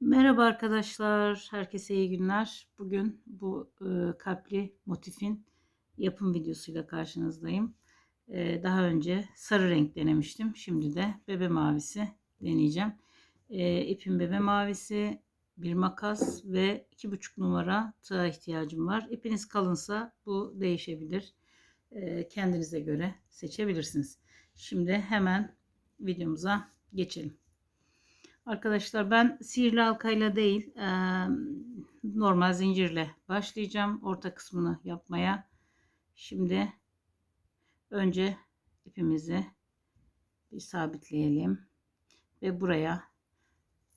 Merhaba arkadaşlar, herkese iyi günler. Bugün bu e, kalpli motifin yapım videosuyla karşınızdayım. E, daha önce sarı renk denemiştim. Şimdi de bebe mavisi deneyeceğim. E, ipim bebe mavisi, bir makas ve iki buçuk numara tığa ihtiyacım var. İpiniz kalınsa bu değişebilir. E, kendinize göre seçebilirsiniz. Şimdi hemen videomuza geçelim. Arkadaşlar ben sihirli halkayla değil e, normal zincirle başlayacağım orta kısmını yapmaya. Şimdi önce ipimizi bir sabitleyelim ve buraya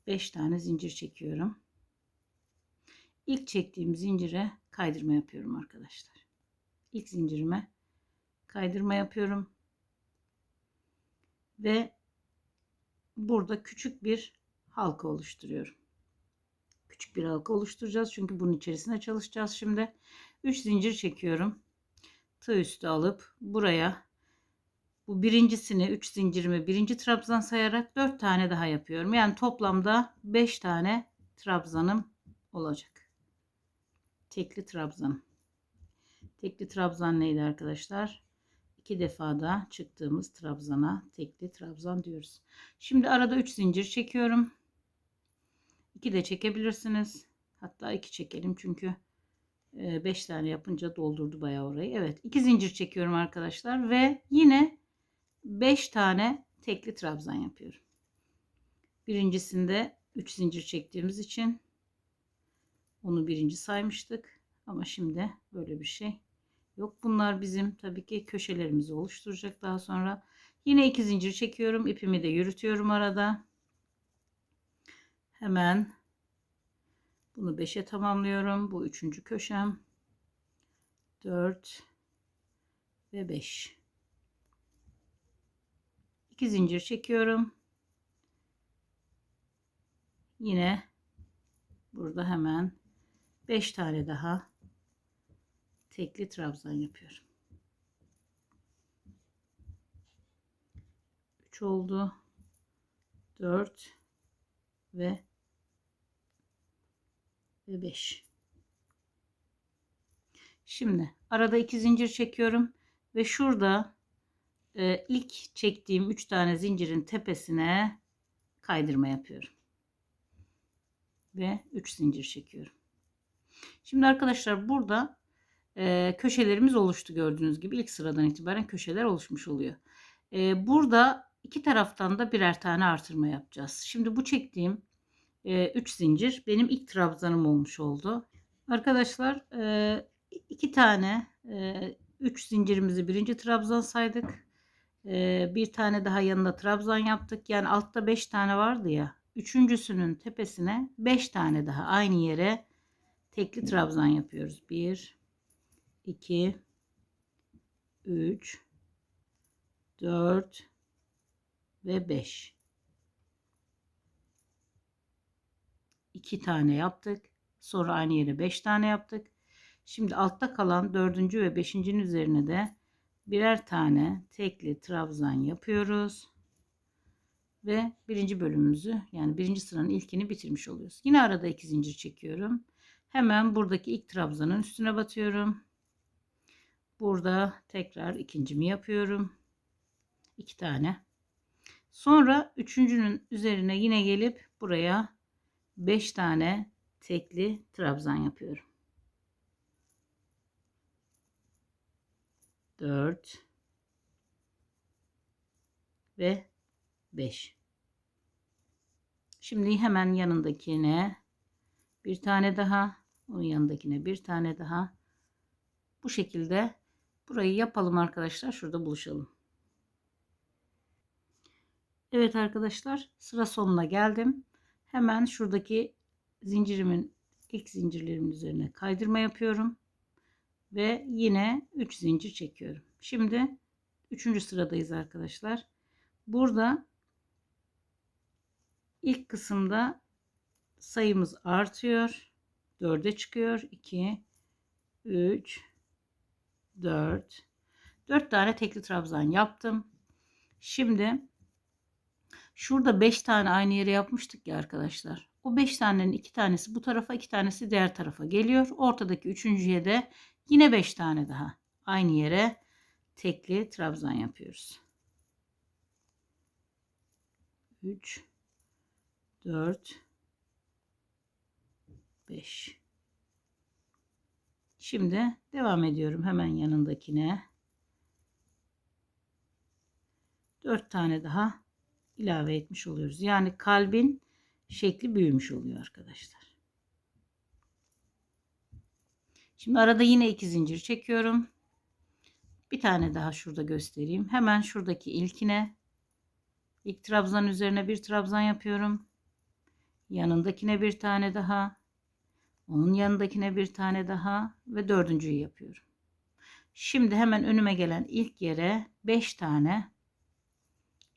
5 tane zincir çekiyorum. İlk çektiğim zincire kaydırma yapıyorum arkadaşlar. İlk zincirime kaydırma yapıyorum. Ve burada küçük bir halka oluşturuyorum. Küçük bir halka oluşturacağız. Çünkü bunun içerisine çalışacağız şimdi. 3 zincir çekiyorum. Tığ üstü alıp buraya bu birincisini 3 zincirimi birinci trabzan sayarak 4 tane daha yapıyorum. Yani toplamda 5 tane trabzanım olacak. Tekli trabzan. Tekli trabzan neydi arkadaşlar? iki defada çıktığımız trabzana tekli trabzan diyoruz. Şimdi arada 3 zincir çekiyorum. 2 de çekebilirsiniz. Hatta 2 çekelim çünkü 5 tane yapınca doldurdu bayağı orayı. Evet 2 zincir çekiyorum arkadaşlar ve yine 5 tane tekli trabzan yapıyorum. Birincisinde 3 zincir çektiğimiz için onu birinci saymıştık. Ama şimdi böyle bir şey yok. Bunlar bizim tabii ki köşelerimizi oluşturacak daha sonra. Yine iki zincir çekiyorum. ipimi de yürütüyorum arada. Hemen bunu 5'e tamamlıyorum. Bu üçüncü köşem. 4 ve 5. 2 zincir çekiyorum. Yine burada hemen 5 tane daha tekli trabzan yapıyorum. 3 oldu. 4 ve ve 5. Şimdi arada iki zincir çekiyorum ve şurada e, ilk çektiğim 3 tane zincirin tepesine kaydırma yapıyorum. Ve 3 zincir çekiyorum. Şimdi arkadaşlar burada e, köşelerimiz oluştu gördüğünüz gibi ilk sıradan itibaren köşeler oluşmuş oluyor. E, burada iki taraftan da birer tane artırma yapacağız. Şimdi bu çektiğim 3 e, zincir benim ilk trabzanım olmuş oldu. Arkadaşlar e, iki tane 3 e, zincirimizi birinci trabzan saydık. E, bir tane daha yanında trabzan yaptık. Yani altta 5 tane vardı ya. Üçüncüsünün tepesine 5 tane daha aynı yere tekli trabzan yapıyoruz. 1 2 3 4 ve 5 2 tane yaptık. Sonra aynı yere 5 tane yaptık. Şimdi altta kalan 4. ve 5.'in üzerine de birer tane tekli trabzan yapıyoruz. Ve birinci bölümümüzü yani birinci sıranın ilkini bitirmiş oluyoruz. Yine arada iki zincir çekiyorum. Hemen buradaki ilk trabzanın üstüne batıyorum. Burada tekrar ikincimi yapıyorum. iki tane. Sonra üçüncünün üzerine yine gelip buraya beş tane tekli trabzan yapıyorum. Dört ve beş. Şimdi hemen yanındakine bir tane daha, onun yanındakine bir tane daha. Bu şekilde Burayı yapalım arkadaşlar. Şurada buluşalım. Evet arkadaşlar sıra sonuna geldim. Hemen şuradaki zincirimin ilk zincirlerimin üzerine kaydırma yapıyorum. Ve yine 3 zincir çekiyorum. Şimdi 3. sıradayız arkadaşlar. Burada ilk kısımda sayımız artıyor. 4'e çıkıyor. 2 3 4 4 tane tekli trabzan yaptım. Şimdi şurada 5 tane aynı yere yapmıştık ya arkadaşlar. O 5 tanenin 2 tanesi bu tarafa 2 tanesi diğer tarafa geliyor. Ortadaki üçüncüye de yine 5 tane daha aynı yere tekli trabzan yapıyoruz. 3 4 5 Şimdi devam ediyorum hemen yanındakine. 4 tane daha ilave etmiş oluyoruz. Yani kalbin şekli büyümüş oluyor arkadaşlar. Şimdi arada yine iki zincir çekiyorum. Bir tane daha şurada göstereyim. Hemen şuradaki ilkine ilk trabzan üzerine bir trabzan yapıyorum. Yanındakine bir tane daha. Onun yanındakine bir tane daha ve dördüncüyü yapıyorum. Şimdi hemen önüme gelen ilk yere 5 tane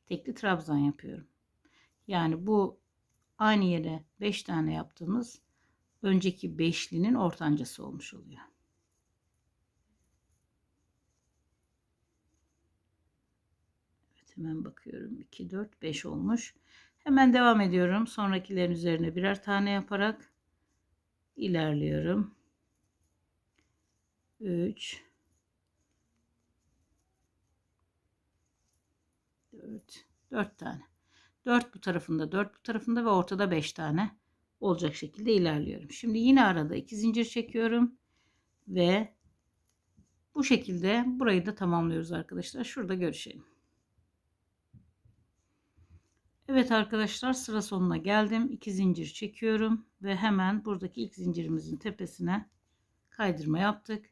tekli trabzan yapıyorum. Yani bu aynı yere 5 tane yaptığımız önceki beşlinin ortancası olmuş oluyor. Evet hemen bakıyorum. 2 4 5 olmuş. Hemen devam ediyorum. Sonrakilerin üzerine birer tane yaparak ilerliyorum. 3 4 4 tane. 4 bu tarafında, 4 bu tarafında ve ortada 5 tane olacak şekilde ilerliyorum. Şimdi yine arada 2 zincir çekiyorum ve bu şekilde burayı da tamamlıyoruz arkadaşlar. Şurada görüşelim. Evet arkadaşlar sıra sonuna geldim. 2 zincir çekiyorum ve hemen buradaki ilk zincirimizin tepesine kaydırma yaptık.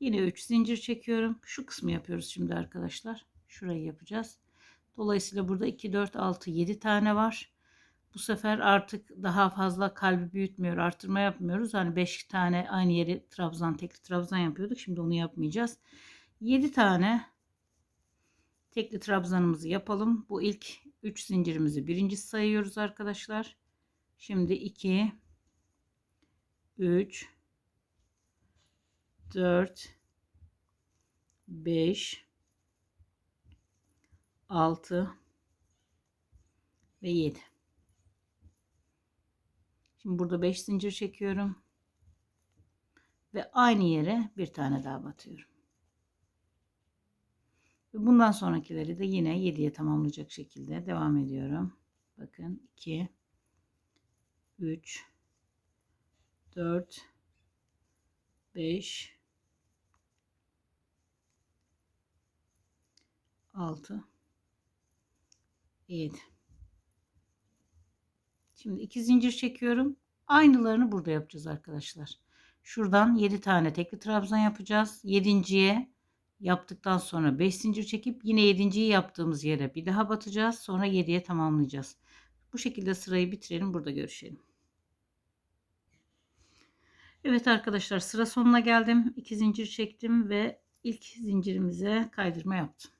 Yine 3 zincir çekiyorum. Şu kısmı yapıyoruz şimdi arkadaşlar. Şurayı yapacağız. Dolayısıyla burada 2, 4, 6, 7 tane var. Bu sefer artık daha fazla kalbi büyütmüyor, artırma yapmıyoruz. Hani 5 tane aynı yeri trabzan, tekli trabzan yapıyorduk. Şimdi onu yapmayacağız. 7 tane tekli trabzanımızı yapalım. Bu ilk 3 zincirimizi birincisi sayıyoruz arkadaşlar. Şimdi 2 3 4 5 6 ve 7. Şimdi burada 5 zincir çekiyorum. Ve aynı yere bir tane daha batıyorum. Ve bundan sonrakileri de yine 7'ye tamamlayacak şekilde devam ediyorum. Bakın 2 3 4 5 6 7 Şimdi iki zincir çekiyorum. Aynılarını burada yapacağız arkadaşlar. Şuradan 7 tane tekli trabzan yapacağız. 7.ye yaptıktan sonra 5 zincir çekip yine 7.yi yaptığımız yere bir daha batacağız. Sonra 7'ye tamamlayacağız. Bu şekilde sırayı bitirelim. Burada görüşelim. Evet arkadaşlar sıra sonuna geldim. 2 zincir çektim ve ilk zincirimize kaydırma yaptım.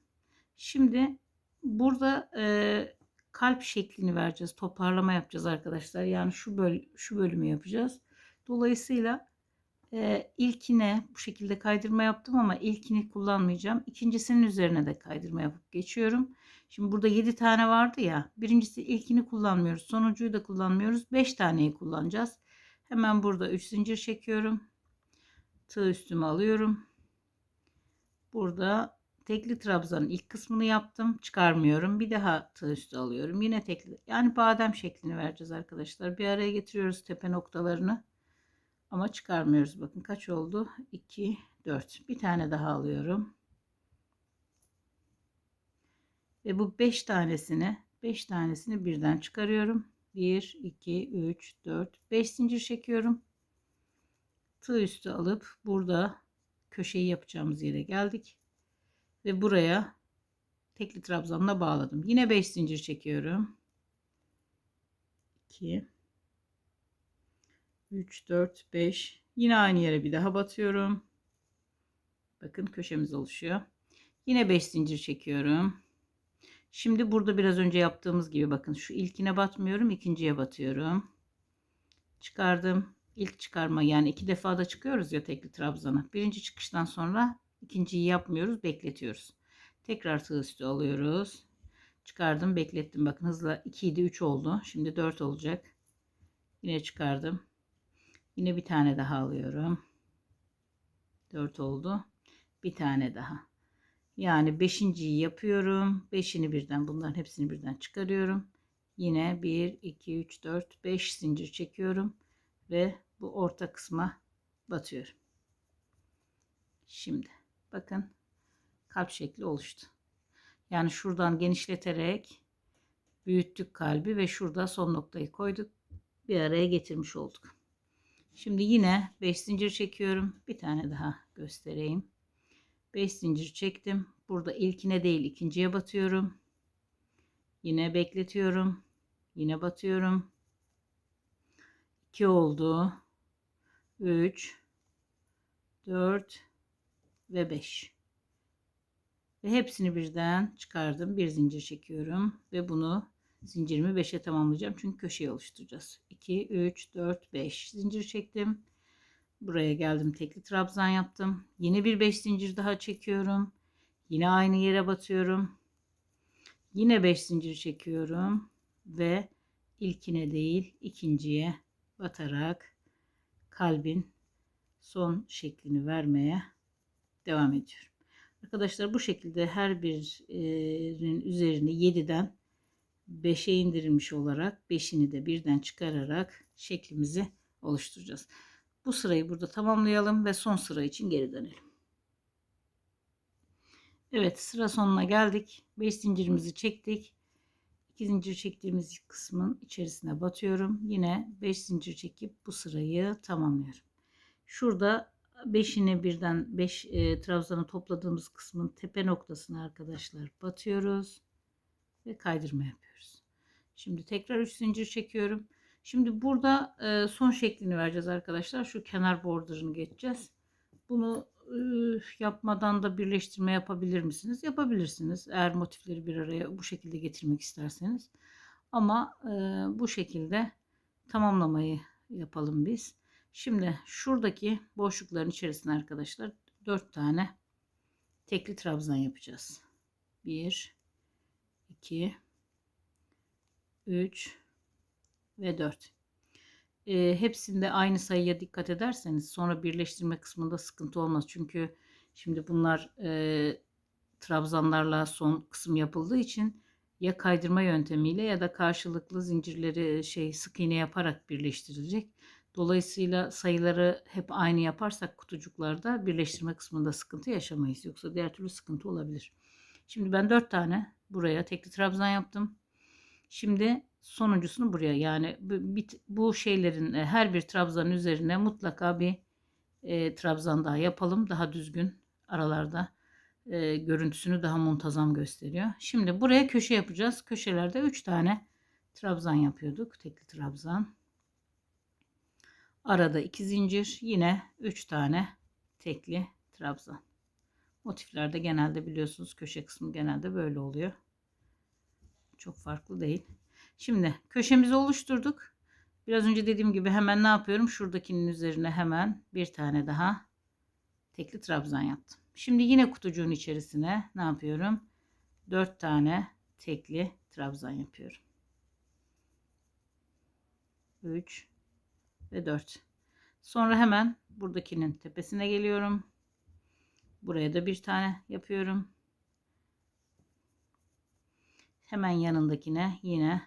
Şimdi burada e, kalp şeklini vereceğiz. Toparlama yapacağız arkadaşlar. Yani şu böl şu bölümü yapacağız. Dolayısıyla e, ilkine bu şekilde kaydırma yaptım ama ilkini kullanmayacağım. İkincisinin üzerine de kaydırma yapıp geçiyorum. Şimdi burada 7 tane vardı ya. Birincisi ilkini kullanmıyoruz. Sonuncuyu da kullanmıyoruz. 5 taneyi kullanacağız. Hemen burada 3 zincir çekiyorum. Tığ üstüme alıyorum. Burada tekli trabzanın ilk kısmını yaptım. Çıkarmıyorum. Bir daha tığ üstü alıyorum. Yine tekli. Yani badem şeklini vereceğiz arkadaşlar. Bir araya getiriyoruz tepe noktalarını. Ama çıkarmıyoruz. Bakın kaç oldu? 2, 4. Bir tane daha alıyorum. Ve bu 5 tanesini 5 tanesini birden çıkarıyorum. 1, 2, 3, 4, 5 zincir çekiyorum. Tığ üstü alıp burada köşeyi yapacağımız yere geldik ve buraya tekli trabzanla bağladım. Yine 5 zincir çekiyorum. 2 3 4 5 yine aynı yere bir daha batıyorum. Bakın köşemiz oluşuyor. Yine 5 zincir çekiyorum. Şimdi burada biraz önce yaptığımız gibi bakın şu ilkine batmıyorum, ikinciye batıyorum. Çıkardım. İlk çıkarma yani iki defa da çıkıyoruz ya tekli trabzana. Birinci çıkıştan sonra İkinciyi yapmıyoruz. Bekletiyoruz. Tekrar tığ üstü alıyoruz. Çıkardım. Beklettim. Bakın hızla 2 idi 3 oldu. Şimdi 4 olacak. Yine çıkardım. Yine bir tane daha alıyorum. 4 oldu. Bir tane daha. Yani beşinciyi yapıyorum. Beşini birden bunların hepsini birden çıkarıyorum. Yine 1, 2, 3, 4, 5 zincir çekiyorum. Ve bu orta kısma batıyorum. Şimdi bakın kalp şekli oluştu. Yani şuradan genişleterek büyüttük kalbi ve şurada son noktayı koyduk. Bir araya getirmiş olduk. Şimdi yine 5 zincir çekiyorum. Bir tane daha göstereyim. 5 zincir çektim. Burada ilkine değil ikinciye batıyorum. Yine bekletiyorum. Yine batıyorum. 2 oldu. 3 4 ve 5. Ve hepsini birden çıkardım. Bir zincir çekiyorum ve bunu zincirimi 5'e tamamlayacağım. Çünkü köşeyi oluşturacağız. 2 3 4 5 zincir çektim. Buraya geldim. Tekli trabzan yaptım. Yine bir 5 zincir daha çekiyorum. Yine aynı yere batıyorum. Yine 5 zincir çekiyorum ve ilkine değil ikinciye batarak kalbin son şeklini vermeye devam ediyorum. Arkadaşlar bu şekilde her birinin üzerine 7'den 5'e indirilmiş olarak 5'ini de birden çıkararak şeklimizi oluşturacağız. Bu sırayı burada tamamlayalım ve son sıra için geri dönelim. Evet sıra sonuna geldik. 5 zincirimizi çektik. 2 zincir çektiğimiz kısmın içerisine batıyorum. Yine 5 zincir çekip bu sırayı tamamlıyorum. Şurada 5'ini birden 5 e, trabzanı topladığımız kısmın tepe noktasına arkadaşlar batıyoruz ve kaydırma yapıyoruz. Şimdi tekrar 3 zincir çekiyorum. Şimdi burada e, son şeklini vereceğiz arkadaşlar. Şu kenar borderını geçeceğiz. Bunu e, yapmadan da birleştirme yapabilir misiniz? Yapabilirsiniz. Eğer motifleri bir araya bu şekilde getirmek isterseniz. Ama e, bu şekilde tamamlamayı yapalım biz. Şimdi şuradaki boşlukların içerisine arkadaşlar 4 tane tekli trabzan yapacağız. 1 2 3 ve 4. E, hepsinde aynı sayıya dikkat ederseniz sonra birleştirme kısmında sıkıntı olmaz. Çünkü şimdi bunlar e, trabzanlarla son kısım yapıldığı için ya kaydırma yöntemiyle ya da karşılıklı zincirleri şey sık iğne yaparak birleştirilecek. Dolayısıyla sayıları hep aynı yaparsak kutucuklarda birleştirme kısmında sıkıntı yaşamayız. Yoksa diğer türlü sıkıntı olabilir. Şimdi ben 4 tane buraya tekli trabzan yaptım. Şimdi sonuncusunu buraya yani bu şeylerin e, her bir trabzanın üzerine mutlaka bir e, trabzan daha yapalım. Daha düzgün aralarda e, görüntüsünü daha muntazam gösteriyor. Şimdi buraya köşe yapacağız. Köşelerde 3 tane trabzan yapıyorduk. Tekli trabzan. Arada 2 zincir. Yine 3 tane tekli trabzan. Motiflerde genelde biliyorsunuz köşe kısmı genelde böyle oluyor. Çok farklı değil. Şimdi köşemizi oluşturduk. Biraz önce dediğim gibi hemen ne yapıyorum? Şuradakinin üzerine hemen bir tane daha tekli trabzan yaptım. Şimdi yine kutucuğun içerisine ne yapıyorum? 4 tane tekli trabzan yapıyorum. 3 ve 4. Sonra hemen buradakinin tepesine geliyorum. Buraya da bir tane yapıyorum. Hemen yanındakine yine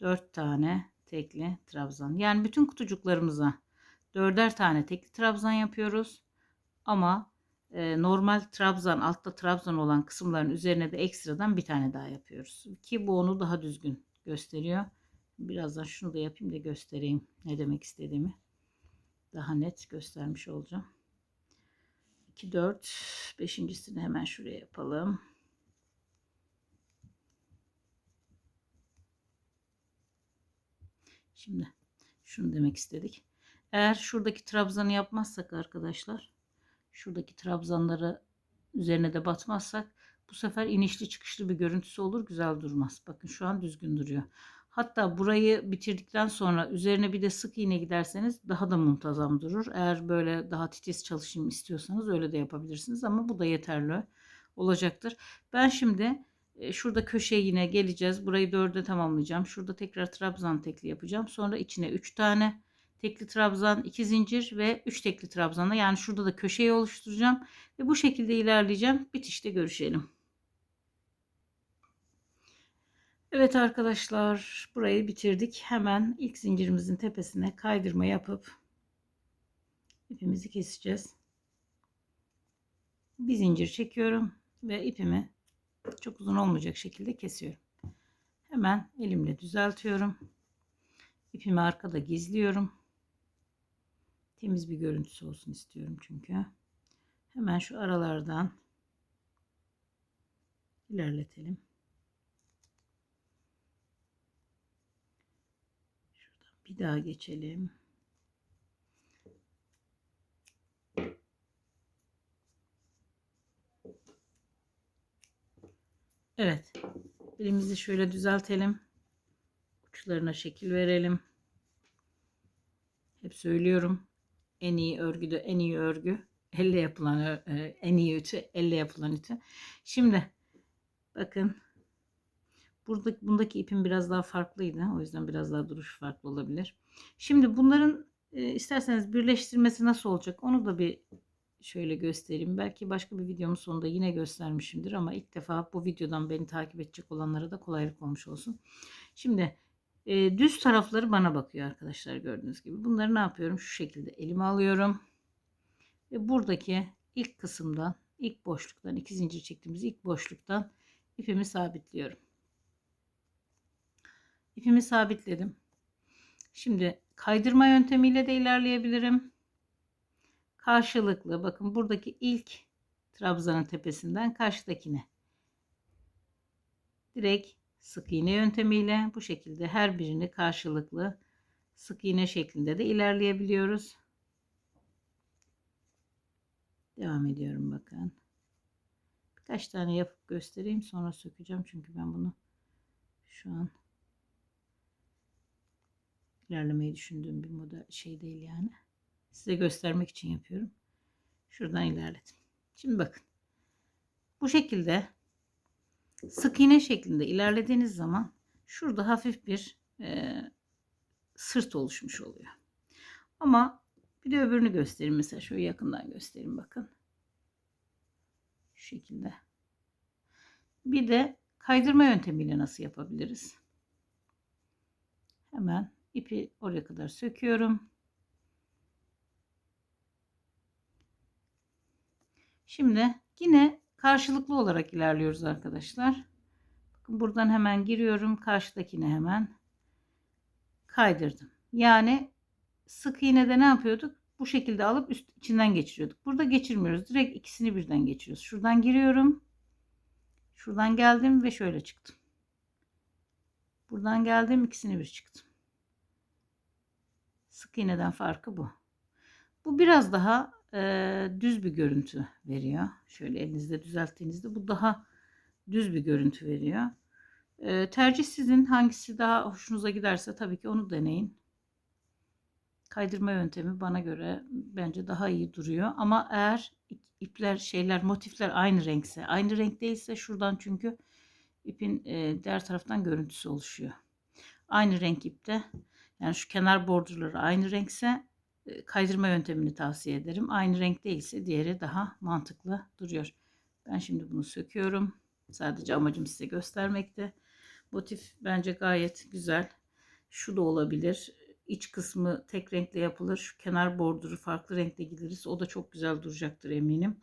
4 tane tekli trabzan. Yani bütün kutucuklarımıza dörder tane tekli trabzan yapıyoruz. Ama e, normal trabzan altta trabzan olan kısımların üzerine de ekstradan bir tane daha yapıyoruz. Ki bu onu daha düzgün gösteriyor. Birazdan şunu da yapayım da göstereyim ne demek istediğimi. Daha net göstermiş olacağım. 2 4 beşincisini hemen şuraya yapalım. Şimdi şunu demek istedik. Eğer şuradaki trabzanı yapmazsak arkadaşlar şuradaki trabzanları üzerine de batmazsak bu sefer inişli çıkışlı bir görüntüsü olur. Güzel durmaz. Bakın şu an düzgün duruyor. Hatta burayı bitirdikten sonra üzerine bir de sık iğne giderseniz daha da muntazam durur. Eğer böyle daha titiz çalışayım istiyorsanız öyle de yapabilirsiniz ama bu da yeterli olacaktır. Ben şimdi E, Şurada köşeye yine geleceğiz. Burayı dörde tamamlayacağım. Şurada tekrar trabzan tekli yapacağım. Sonra içine 3 tane tekli trabzan, 2 zincir ve 3 tekli trabzanla yani şurada da köşeyi oluşturacağım ve bu şekilde ilerleyeceğim. Bitişte görüşelim. Evet arkadaşlar burayı bitirdik. Hemen ilk zincirimizin tepesine kaydırma yapıp ipimizi keseceğiz. Bir zincir çekiyorum ve ipimi çok uzun olmayacak şekilde kesiyorum. Hemen elimle düzeltiyorum. İpimi arkada gizliyorum. Temiz bir görüntüsü olsun istiyorum çünkü. Hemen şu aralardan ilerletelim. Şuradan bir daha geçelim. Evet. Elimizi şöyle düzeltelim. Uçlarına şekil verelim. Hep söylüyorum. En iyi örgüde en iyi örgü elle yapılan e, en iyi ütü elle yapılan ütü. Şimdi bakın burada bundaki ipim biraz daha farklıydı. O yüzden biraz daha duruş farklı olabilir. Şimdi bunların e, isterseniz birleştirmesi nasıl olacak onu da bir şöyle göstereyim. Belki başka bir videomun sonunda yine göstermişimdir ama ilk defa bu videodan beni takip edecek olanlara da kolaylık olmuş olsun. Şimdi e, düz tarafları bana bakıyor arkadaşlar gördüğünüz gibi. Bunları ne yapıyorum? Şu şekilde elime alıyorum. Ve buradaki ilk kısımdan, ilk boşluktan, iki zincir çektiğimiz ilk boşluktan ipimi sabitliyorum. İpimi sabitledim. Şimdi kaydırma yöntemiyle de ilerleyebilirim karşılıklı bakın buradaki ilk trabzanın tepesinden karşıdakine direkt sık iğne yöntemiyle bu şekilde her birini karşılıklı sık iğne şeklinde de ilerleyebiliyoruz. Devam ediyorum bakın. Birkaç tane yapıp göstereyim sonra sökeceğim çünkü ben bunu şu an ilerlemeyi düşündüğüm bir model şey değil yani. Size göstermek için yapıyorum. Şuradan ilerledim. Şimdi bakın. Bu şekilde sık iğne şeklinde ilerlediğiniz zaman şurada hafif bir e, sırt oluşmuş oluyor. Ama bir de öbürünü göstereyim. Mesela şöyle yakından göstereyim bakın. Şu şekilde. Bir de kaydırma yöntemiyle nasıl yapabiliriz? Hemen ipi oraya kadar söküyorum. Şimdi yine karşılıklı olarak ilerliyoruz arkadaşlar. Bakın buradan hemen giriyorum. Karşıdakine hemen kaydırdım. Yani sık iğnede ne yapıyorduk? Bu şekilde alıp üst içinden geçiriyorduk. Burada geçirmiyoruz. Direkt ikisini birden geçiriyoruz. Şuradan giriyorum. Şuradan geldim ve şöyle çıktım. Buradan geldim ikisini bir çıktım. Sık iğneden farkı bu. Bu biraz daha e, düz bir görüntü veriyor. Şöyle elinizde düzelttiğinizde bu daha düz bir görüntü veriyor. E, tercih sizin hangisi daha hoşunuza giderse tabii ki onu deneyin. Kaydırma yöntemi bana göre bence daha iyi duruyor. Ama eğer ipler şeyler motifler aynı renkse aynı renk değilse şuradan çünkü ipin e, diğer taraftan görüntüsü oluşuyor. Aynı renk ipte yani şu kenar bordurları aynı renkse kaydırma yöntemini tavsiye ederim. Aynı renk değilse diğeri daha mantıklı duruyor. Ben şimdi bunu söküyorum. Sadece amacım size göstermekte. Motif bence gayet güzel. Şu da olabilir. İç kısmı tek renkle yapılır. Şu kenar borduru farklı renkle gideriz. O da çok güzel duracaktır eminim.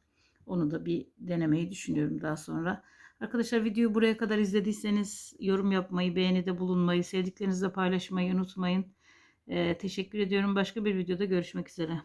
Onu da bir denemeyi düşünüyorum daha sonra. Arkadaşlar videoyu buraya kadar izlediyseniz yorum yapmayı, beğenide bulunmayı, sevdiklerinizle paylaşmayı unutmayın. Ee, teşekkür ediyorum. Başka bir videoda görüşmek üzere.